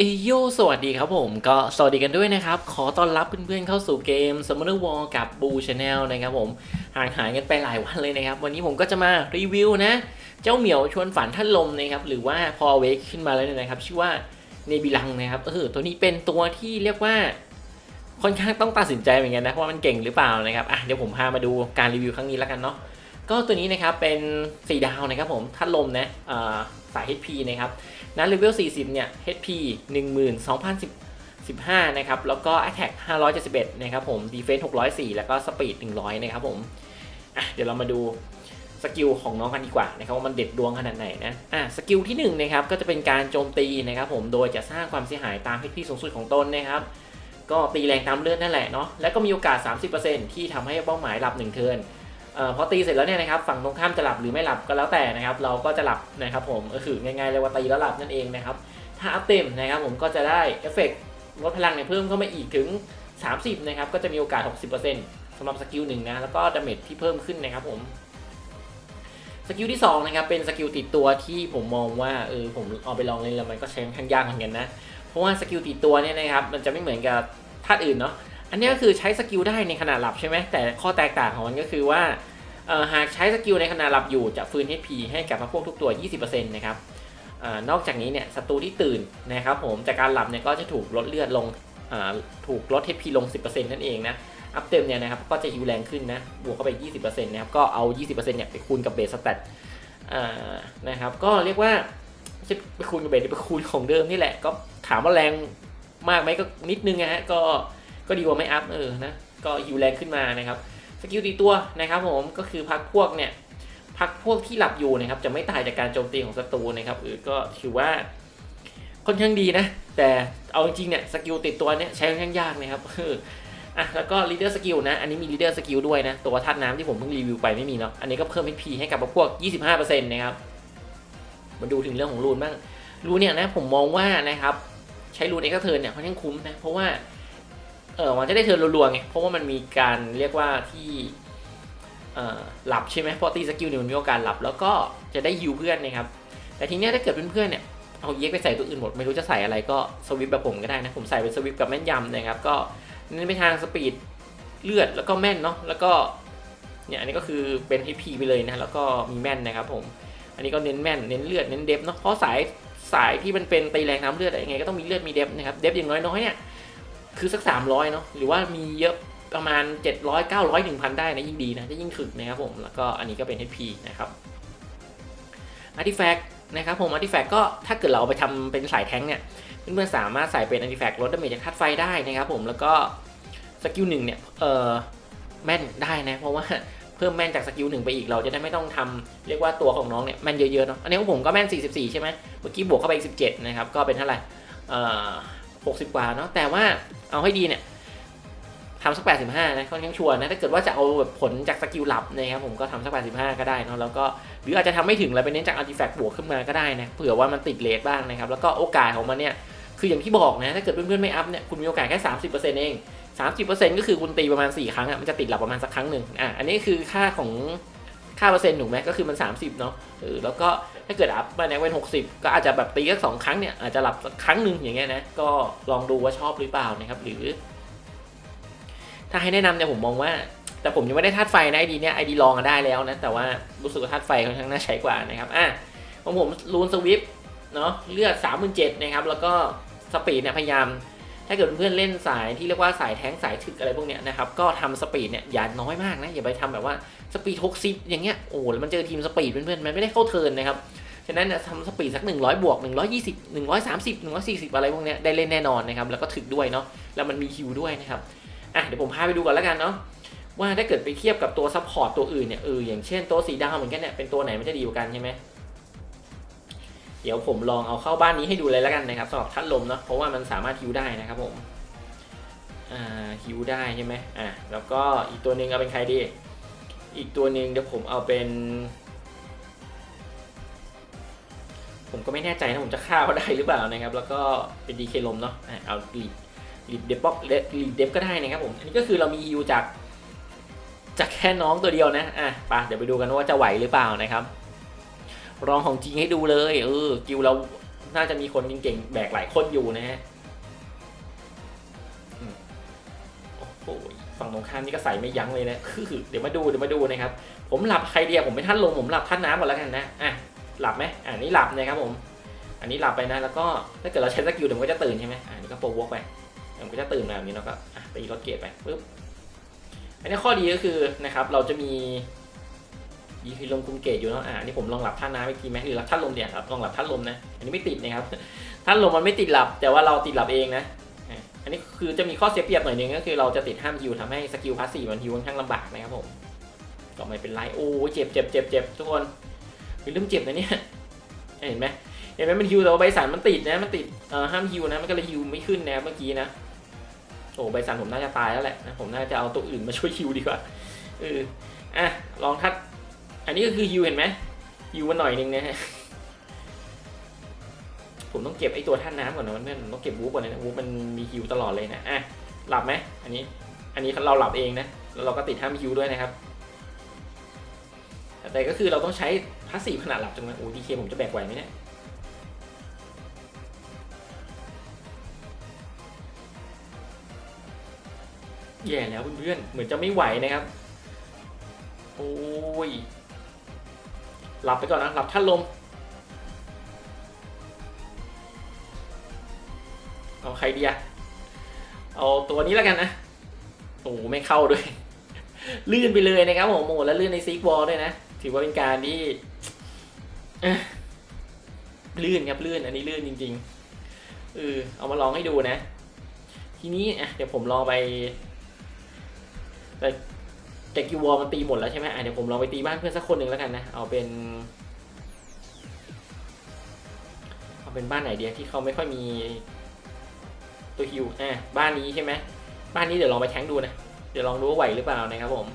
เอโยสวัสดีครับผมก็สวัสดีกันด้วยนะครับ ขอต้อนรับเพื่อนๆเข้าสู่เกม Summoner War กับ Boo Channel นะครับผมห่างหายกันไปหลายวันเลยนะครับ วันนี้ผมก็จะมารีวิวนะ เจ้าเหมียวชวนฝันท่านลมนะครับ หรือว่าพอเวกขึ้นมาแล้วนะครับ ชื่อว่าเนบิลังนะครับเออตัวนี้เป็นตัวที่เรียกว่าค่อนข้างต้องตัดสินใจเหมือนกันนะว่ามันเก่งหรือเปล่านะครับอะเดี๋ยวผมพามาดูการรีวิวครั้งนี้แล้วกันเนาะก็ตัวนี้นะครับเป็น 4 ดาวนะครับผมท่านลมนะอ่าสาย HP นะครับ นั้นเลเวล 40 เนี่ย HP 12,015 นะครับ แล้วก็ Attack 571 นะครับผม Defense 604 แล้วก็ Speed 100 นะครับผมเดี๋ยวเรามาดูสกิลของน้องกันดีกว่านะครับว่ามันเด็ดดวงขนาดไหนนะอะสกิลที่1นะครับก็จะเป็นการโจมตีนะครับผมโดยจะสร้างความเสียหายตาม HP สูงสุดของตนนะครับก็ตีแรงตามเลือดนั่นแหละเนาะแล้วก็มีโอกาส 30%ที่ทำให้เป้าหมายหลับ1เทิร์นเอ่อ พอตีเสร็จแล้วเนี่ยนะครับฝั่งตรงข้ามจะหลับหรือไม่หลับก็แล้วแต่นะครับเราก็จะหลับนะครับผมก็คือง่ายๆเลยว่าตีแล้วหลับนั่นเองนะครับถ้าอัพเต็มนะครับผมก็จะได้เอฟเฟกต์ลดพลังเนี่ยเพิ่มเข้ามาอีกถึง 30นะครับก็จะมีโอกาส 60%สำหรับสกิลหนึ่งนะแล้วก็ดาเมจที่เพิ่มขึ้นนะครับผมสกิลที่2นะครับเป็นสกิลติดตัวที่ผมมองว่าเออผมเอาไปลองเล่นแล้วมันก็ใช้ค่อนข้างยากเหมือนกันนะเพราะว่าสกิลติดตัวเนี่ยนะครับมันจะไม่เหมือนกับธาอื่นเนาะ อันนี้ก็คือใช้สกิลได้ในขณะหลับใช่ไหมแต่ข้อแตกต่างของมันก็คือว่าหากใช้สกิลในขณะหลับอยู่จะฟื้น HP ให้กับพวกทุกตัว 20%นะครับอนอกจากนี้เนี่ยศัตรูที่ตื่นนะครับผมจากการหลับเนี่ยก็จะถูกลดเลือดลงถูกลด HP ลง 10%นั่นเองนะอัพเต็มเนี่ยนะครับก็จะฮิวแรงขึ้นนะบวกเข้าไป 20%นะครับก็เอา 20%เนี่ยไปคูณกับเบสสแตทนะครับก็เรียกว่าไม่ใช่ไปคูณกับเบสไปคูณของเดิมนี่แหละก็ถามว่าแรงมากไหมก็นิดนึงนะฮะก็ ก็ดีกว่าไม่อัพเออนะก็ฮิวแรงขึ้นมานะครับสกิลตีตัวนะครับผมก็คือพักพวกเนี่ยพักพวกที่หลับอยู่นะครับจะไม่ตายจากการโจมตีของศัตรูนะครับเออก็ถือว่าค่อนข้างดีนะ แต่เอาจริงๆเนี่ยสกิลติดตัวเนี่ยใช้ค่อนข้างยากนะครับเอออะแล้วก็ leader skill นะ อันนี้มี leader skill ด้วยนะ ตัวธาตุน้ำที่ผมเพิ่งรีวิวไปไม่มีเนาะ อันนี้ก็เพิ่ม HP ให้กับพวก 25%นะครับ มาดูถึงเรื่องของรูนบ้าง รูนเนี่ยนะผมมองว่านะครับ ใช้รูนเอ็กซ์เทิร์นเนี่ยค่อนข้างคุ้มนะ เพราะว่า เออมันจะได้เทิร์นรัวๆไง เพราะว่ามันมีการเรียกว่าที่เออหลับใช่ไหมพอตีสกิลเนี่ยมันมีโอกาสหลับ แล้วก็จะได้ฮิวเพื่อนนะครับ แต่ทีเนี้ยถ้าเกิดเพื่อนๆเนี่ยเอาเย็กไปใส่ตัวอื่นหมด ไม่รู้จะใส่อะไรก็สวิปแบบผมก็ได้นะ ผมใส่เป็นสวิปกับแม่นยำนะครับ ก็เน้นไปทางสปีดเลือดแล้วก็แม่นเนาะ แล้วก็เนี่ยอันนี้ก็คือเป็น HP ไปเลยนะ แล้วก็มีแม่นนะครับผม อันนี้ก็เน้นแม่น เน้นเลือด เน้นเดฟเนาะ เพราะสายสายที่มันเป็นตีแรงน้ำเลือดอะไรยังไงก็ต้องมีเลือดมีเดฟนะครับ เดฟอย่างน้อยๆเนี่ย คือสัก 300 เนาะหรือว่ามีเยอะประมาณ 700 900 1000 ได้นะ ยิ่งดีนะจะยิ่งถึกนะครับผม แล้วก็อันนี้ก็เป็น HP นะครับ Artifact นะครับผม Artifact ก็ถ้าเกิดเราเอาไปทำเป็นสายแท้งเนี่ย เพื่อนๆสามารถใส่เป็น Artifact ลดดาเมจจากธาตุไฟได้นะครับผมแล้วก็สกิลหนึ่งเนี่ยเออแม่นได้นะ เพราะว่าเพิ่มแม่นจากสกิลหนึ่งไปอีกเราจะได้ไม่ต้องทำเรียกว่าตัวของน้องเนี่ยแม่นเยอะๆเนาะอันนี้ของผมก็แม่น 44 ใช่ไหมเมื่อกี้บวกเข้าไปอีก 17 นะครับ ก็เป็นเท่าไหร่เอ่อ 60 กว่าเนาะแต่ว่าเอาให้ดีเนี่ยทำสัก 85 นะค่อนข้างชัวร์นะถ้าเกิดว่าจะเอาแบบผลจากสกิลลับนะครับผมก็ทำสัก 85 ก็ได้เนาะแล้วก็หรืออาจจะทำไม่ถึงแล้วไปเน้นจากอาร์ติแฟกต์บวกขึ้นมาก็ได้นะเผื่อว่ามันติดเลทบ้างนะครับแล้วก็โอกาสของมันเนี่ยคืออย่างที่บอกนะถ้าเกิดเพื่อนๆไม่อัพเนี่ยคุณมีโอกาสแค่30%เอง30%ก็คือคุณตีประมาณ 4 ครั้งอะมันจะติดหลับประมาณสักครั้งหนึ่งอะอันนี้คือค่าของ ค่าเปอร์เซ็นต์ถูกไหมก็คือมัน 30เนาะเออแล้วก็ถ้าเกิดอัพมาในเวน60 ก็อาจจะแบบตีแค่สองครั้งเนี่ยอาจจะหลับสักครั้งหนึ่งอย่างเงี้ยนะก็ลองดูว่าชอบหรือเปล่านะครับหรือ ถ้าให้แนะนำเนี่ยผมมองว่า แต่ผมยังไม่ได้ธาตุไฟนะไอดีเนี่ยไอดีลองอะได้แล้วนะแต่ว่ารู้สึกว่าธาตุไฟค่อนข้างน่าใช้กว่านะครับอะของผมรูนสวิปเนาะเลือด3 7นะครับแล้วก็สปีดเนี่ยพยายาม ถ้าเกิดเพื่อนเล่นสายที่เรียกว่าสายแท้งสายถึกอะไรพวกเนี้ยนะครับ ก็ทำสปีดเนี่ยอย่าน้อยมากนะ อย่าไปทำแบบว่าสปีด60อย่างเงี้ย โอ้แล้วมันเจอทีมสปีดเพื่อนๆ มันไม่ได้เข้าเทิร์นนะครับ ฉะนั้นเนี่ยทำสปีดสัก 100 บวก 120 130 140 อะไรพวกเนี้ยได้เล่นแน่นอนนะครับ แล้วก็ถึกด้วยเนาะ แล้วมันมีฮิวด้วยนะครับ อะเดี๋ยวผมพาไปดูก่อนแล้วกันเนาะว่าถ้าเกิดไปเทียบกับตัวซัพพอร์ตตัวอื่นเนี่ยเอออย่างเช่นตัวสีดาวเหมือนกันเนี่ยเป็นตัวไหนมันจะดีกว่ากันใช่ไหม เดี๋ยวผมลองเอาเข้าบ้านนี้ให้ดูเลยแล้วกันนะครับสำหรับทัดลมเนาะเพราะว่ามันสามารถฮิวได้นะครับผมอ่าฮิวได้ใช่ไหมอะแล้วก็อีกตัวหนึ่งเอาเป็นใครดี อีกตัวหนึ่งเดี๋ยวผมเอาเป็น ผมก็ไม่แน่ใจนะผมจะฆ่าเขาได้หรือเปล่านะครับ แล้วก็เป็นดีเคลมเนาะอะเอาลีดลีดเดฟบ็อกลีดเดฟก็ได้นะครับผมอันนี้ก็คือเรามีฮิวจากจากแค่น้องตัวเดียวนะอะไปเดี๋ยวไปดูกันว่าจะไหวหรือเปล่านะครับ ลองของจริงให้ดูเลย เออ กิวเราน่าจะมีคนเก่งๆแบกหลายคนอยู่นะฮะโอ้โหฝั่งตรงข้ามนี่ก็ใส่ไม่ยั้งเลยนะคือเดี๋ยวมาดูเดี๋ยวมาดูนะครับ ผมหลับใครเดียวผมเป็นท่านลงผมหลับท่านน้ำก่อนแล้วกันนะอะหลับไหมอ่านี่หลับนะครับผม อันนี้หลับไปนะแล้วก็ถ้าเกิดเราใช้สกิลเดี๋ยวมันก็จะตื่นใช่ไหมอ่านี่ก็โปรวกไปเดี๋ยวมันก็จะตื่นแบบนี้แล้วก็อะตีรถเกียร์ไปปึ๊บอันนี้ข้อดีก็คือนะครับเราจะมี ยีคือลมคุมเกตอยู่นะอ่านี่ผมลองหลับท่าน้ำอีกทีไหมหรือหลับท่านลมเนี่ยครับลองหลับท่านลมนะอันนี้ไม่ติดนะครับท่านลมมันไม่ติดหลับ แต่ว่าเราติดหลับเองนะอะอันนี้คือจะมีข้อเสียเปรียบหน่อยนึงก็คือเราจะติดห้ามฮิวทำให้สกิลพาสซีฟมันฮิวค่อนข้างลำบากนะครับผมก็ไม่เป็นไรโอ้เจ็บเจ็บเจ็บเจ็บทุกคนเป็นเรื่องเจ็บนะเนี่ยเห็นไหมเห็นไหมมันฮิวแต่ว่าใบสันมันติดนะมันติดเอ่อห้ามฮิวนะมันก็เลยฮิวไม่ขึ้นนะเมื่อกี้นะโอ้ใบสันผมน่าจะตายแล้วแหละนะผมน่าจะเอาตัวอื่นมาช่วยฮิวดีกว่าเอออะลองทัด อันนี้ก็คือฮิวเห็นไหมฮิวมาหน่อยนึงนะฮะผมต้องเก็บไอตัวท่าน้ำก่อนนะเพื่อนผมต้องเก็บวูฟก่อนนะวูฟมันมีฮิวตลอดเลยนะอะหลับไหมอันนี้ อันนี้เราหลับเองนะแล้วเราก็ติดห้ามฮิวด้วยนะครับ แต่ก็คือเราต้องใช้พาสซีฟขนาดหลับจังเลยโอ้ดีเคผมจะแบกไหวไหมเนี่ยแย่แล้วเพื่อนๆเหมือนจะไม่ไหวนะครับ โอ้ย หลับไปก่อนนะ หลับท่านลม เอาใครดีอะเอาตัวนี้แล้วกันนะ โอ้ไม่เข้าด้วย ลื่นไปเลยนะครับผมโอ้แล้วลื่นในซีกวอลด้วยนะ ถือว่าเป็นการที่ลื่นครับลื่น อันนี้ลื่นจริงๆเออเอามาลองให้ดูนะ ทีนี้เดี๋ยวผมลองไป แต่กิววอลมันตีหมดแล้วใช่ไหมอะเดี๋ยวผมลองไปตีบ้านเพื่อนสักคนหนึ่งแล้วกันนะ เอาเป็นเอาเป็นบ้านไหนเดียที่เขาไม่ค่อยมีตัวฮิวอะบ้านนี้ใช่ไหมบ้านนี้เดี๋ยวลองไปแทงดูนะ เดี๋ยวลองดูว่าไหวหรือเปล่านะครับผม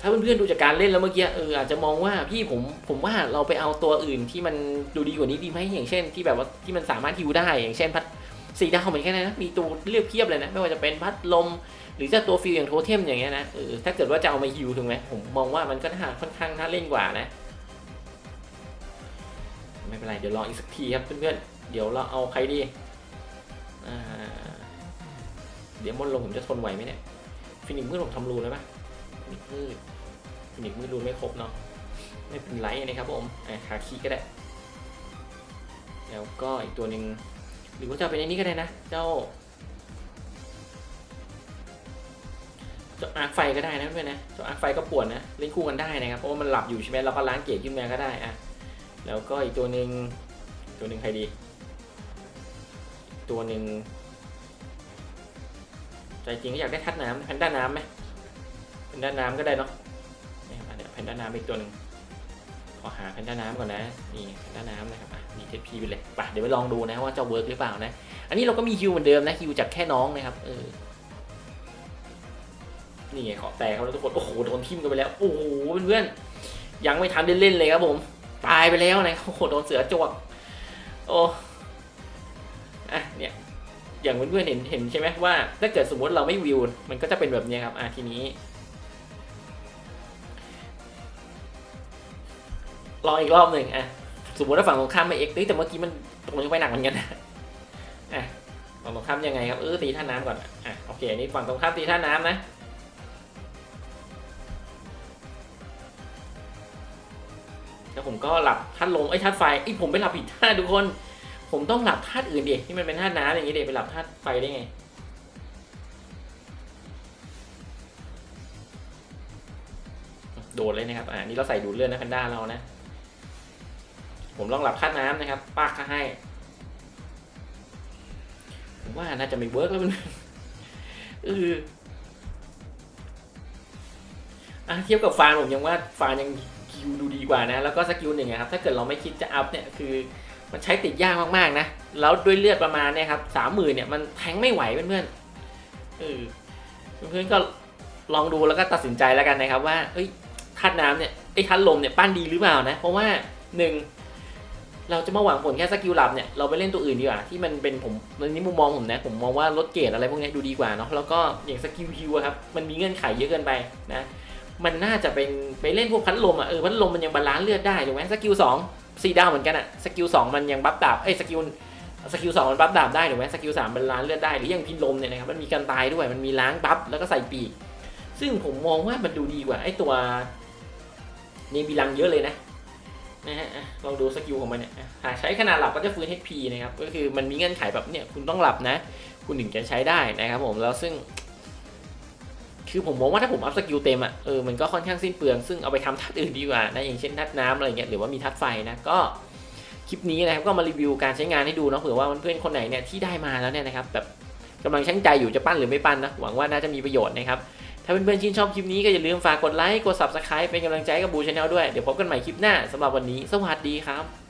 ถ้าเพื่อนๆดูจากการเล่นแล้วเมื่อกี้เอออาจจะมองว่าพี่ผมผมว่าเราไปเอาตัวอื่นที่มันดูดีกว่านี้ดีไหมอย่างเช่น ที่แบบว่าที่มันสามารถฮิวได้อย่างเช่นพัดสีดาวเหมือนกันนะมีตัวเรียบเทียบเลยนะไม่ว่าจะเป็นพัดลม หรือจะตัวฟิลอย่างโทเทมอย่างเงี้ยนะเออถ้าเกิดว่าจะเอามาฮิวถูกไหมผมมองว่ามันก็น่าค่อนข้างน่าเล่นกว่านะ ไม่เป็นไร เดี๋ยวลองอีกสักทีครับเพื่อนๆ เดี๋ยวเราเอาใครดีเดี๋ยวมอนลงผมจะทนไหวไหมเนี่ยฟินิกมืดผมทำรูนแล้วปะฟินิกมืดฟินิกมืดรูนไม่ครบเนาะไม่เป็นไรนะครับผมอะคาคีก็ได้ แล้วก็อีกตัวหนึ่งหรือว่าจะเป็นไอ้นี้ก็ได้นะ เจ้า จ้าอาร์คไฟก็ได้นะเพื่อนนะจ้าอาร์คไฟก็ปวดนะเล่นคู่กันได้นะครับเพราะว่ามันหลับอยู่ใช่ไหมเราก็ล้างเกียร์ขึ้นมาก็ได้อะแล้วก็อีกตัวหนึ่งตัวหนึ่งใครดี ตัวหนึ่งใจจริงก็อยากได้ทัดน้ำแพนด้าน้ำไหมแพนด้าน้ำก็ได้เนาะเนี่ยอะเดี๋ยวแพนด้าน้ำอีกตัวหนึ่งขอหาแพนด้าน้ำก่อนนะนี่แพนด้าน้ำนะครับอะดีเทพีไปเลยไปเดี๋ยวไปลองดูนะว่าจะเวิร์กหรือเปล่านะ อันนี้เราก็มีฮิวเหมือนเดิมนะฮิวจากแค่น้องนะครับเออ นี่ไงเขอแตกเขาแล้วทุกคน โอ้โห โดนทิ่มกันไปแล้ว โอ้โห เพื่อนๆ ยังไม่ทันเล่นเลยครับผม ตายไปแล้วนะโอ้โห โดนเสือจวกโอ้อะเนี่ย อย่างเพื่อนๆ เห็นเห็นใช่ไหมว่า ถ้าเกิดสมมติเราไม่วิว มันก็จะเป็นแบบนี้ครับ อะทีนี้ลองอีกรอบหนึ่งอะ สมมติว่าฝั่งตรงข้ามไม่เอ็กซ์แต่เมื่อกี้มันตรงนี้ไปหนักเหมือนกันนะอะฝั่งตรงข้ามยังไงครับ เออตีท่าน้ำก่อน อะ โอเค อันนี้ฝั่งตรงข้ามตีท่าน้ำนะ ผมก็หลับธาตุลมไอ้ธาตุไฟไอ้ผมไปหลับผิดธาตุทุกคน ผมต้องหลับธาตุอื่นดิที่มันเป็นธาตุน้ำอย่างนี้เด็ไปหลับธาตุไฟได้ไงโดดเลยนะครับอ่านี่เราใส่ดูดเลือดนะแพนด้าเรานะ ผมลองหลับธาตุน้ำนะครับปาก็ให้ผมว่าน่าจะไม่เวิร์กแล้วมันเอออะเทียบกับฟานผมยังว่าฟานยังคิวดู ดีกว่านะ แล้วก็สกิลหนึ่งอะครับ ถ้าเกิดเราไม่คิดจะอัพเนี่ย คือมันใช้ติดยากมากๆนะ แล้วด้วยเลือดประมาณเนี่ยครับสามหมื่นเนี่ยมันแทงไม่ไหวเพื่อนๆเออเพื่อนๆก็ลองดูแล้วก็ตัดสินใจแล้วกันนะครับว่าเอ้ยทัดน้ำเนี่ยไอ้ทัดลมเนี่ยปั้นดีหรือเปล่านะ เพราะว่าหนึ่งเราจะมาหวังผลแค่สกิลหลับเนี่ยเราไปเล่นตัวอื่นดีกว่าที่มันเป็นผมในนี้มุมมองผมนะ ผมมองว่าลดเกรดอะไรพวกนี้ดูดีกว่าเนาะแล้วก็อย่างสกิลฮิวครับมันมีเงื่อนไขเยอะเกินไปนะ มันน่าจะเป็นไปเล่นพวกพัดลมอะเออพัดลมมันยังบาลานซ์เลือดได้ถูกไหมสกิลสองสี่ดาวเหมือนกันอะสกิลสองมันยังบัฟดาบเอ้ยสกิลสกิลสองมันบัฟดาบได้ถูกไหมสกิลสามมันล้างเลือดได้หรืออย่างพินลมเนี่ยนะครับมันมีการตายด้วยมันมีล้างบัฟแล้วก็ใส่ปีก ซึ่งผมมองว่ามันดูดีกว่าไอ้ตัวเนบิลังเยอะเลยนะนะฮะลองดูสกิลของมันเนี่ยหากใช้ขนาดหลับก็จะฟื้น HP นะครับก็คือมันมีเงื่อนไขแบบเนี่ยคุณต้องหลับนะ คุณถึงจะใช้ได้นะครับผมแล้วซึ่ง คือผมมองว่าถ้าผมอัพสกิลเต็มอะเออมันก็ค่อนข้างสิ้นเปลือง ซึ่งเอาไปทำทัดอื่นดีกว่านะอย่างเช่นทัดน้ำอะไรเงี้ยหรือว่ามีทัดไฟนะก็คลิปนี้นะครับก็มารีวิวการใช้งานให้ดูเนาะเผื่อว่าเพื่อนคนไหนเนี่ยที่ได้มาแล้วเนี่ยนะครับแบบกำลังชั่งใจอยู่จะปั้นหรือไม่ปั้นนะหวังว่าน่าจะมีประโยชน์นะครับถ้าเพื่อนๆชื่นชอบคลิปนี้ก็อย่าลืมฝากกดไลค์กด subscribe เป็นกำลังใจกับบูชาแนลด้วยเดี๋ยวพบกันใหม่คลิปหน้าสำหรับวันนี้ สวัสดีครับ